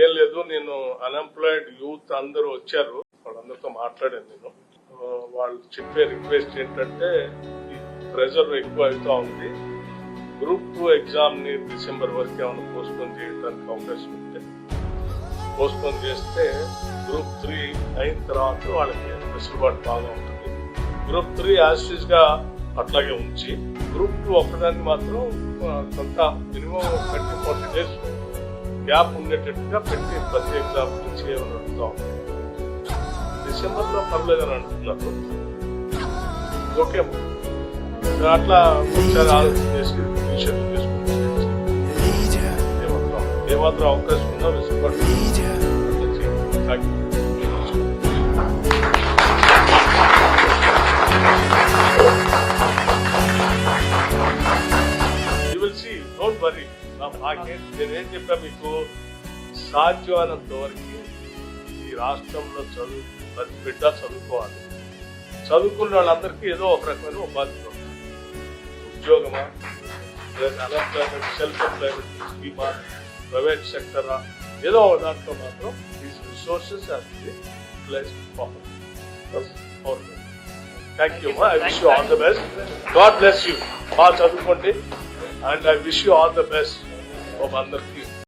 ఏం లేదు నేను అన్ఎంప్లాయిడ్ యూత్ అందరూ వచ్చారు. వాళ్ళందరితో మాట్లాడాను నేను. వాళ్ళు చెప్పే రిక్వెస్ట్ ఏంటంటే ఈ ప్రెజర్ ఎక్కువ అవుతా ఉంది. గ్రూప్ టూ ఎగ్జామ్ని డిసెంబర్ వరకు ఏమైనా పోస్ట్పోన్ చేయడానికి అవకాశం ఉంటే పోస్ట్పోన్ చేస్తే గ్రూప్ త్రీ అయిన తర్వాత వాళ్ళకి వెసులుబాటు బాగా ఉంటుంది. గ్రూప్ త్రీ యాసిస్గా అట్లాగే ఉంచి గ్రూప్ టూ ఒక్కదాన్ని మాత్రం కొంత minimum thirty forty days gap ఉండేటట్టుగా పెట్టి ప్రతి ఎగ్జామ్ చేయమని అడుగుతాం డిసెంబర్ లో పర్లేదని అంటున్నారు ఓకే అట్లా ఒకసారి ఆలోచన చేసి విషయం చేసుకుంటే ఏమాత్రం ఏమాత్రం అవకాశం ఉన్నా వెసులుబాటు అట్లా చేయండి. Thank you. You will see, don't worry. నా భాగ్యం. నేనేం చెప్పా మీకు? సాధ్యమైనంత వరకు ఈ రాష్ట్రంలో చదువు ప్రతి బిడ్డ చదువుకోవాలి. చదువుకున్న వాళ్ళందరికీ ఏదో ఒక రకమైన ఉపాధి ఉద్యోగమా? లేదా అన్ఎంప్లాయ్మెంట్ సెల్ఫ్ ఎంప్లాయ్మెంట్ స్కీమా ప్రైవేట్ సెక్టరా ఏదో ఒక దాంట్లో మాత్రం these resources utilize thank you I wish you all the best God bless you బాగా చదువుకోండి. and I wish you all the best of Andarki.